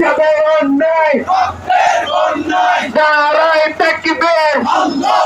যাবে অন্যায়। নারায় তাকবীর আল্লাহ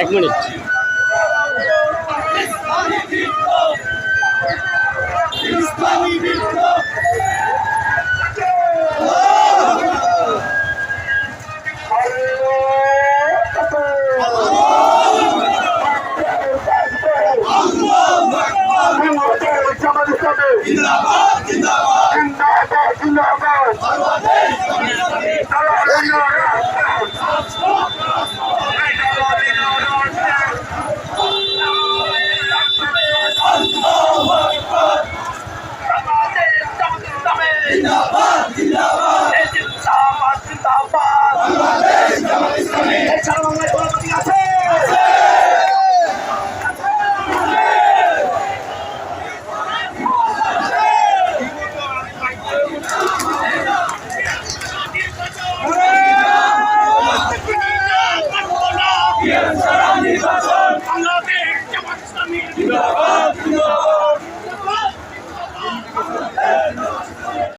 এক মিনিট। Stop! Stop!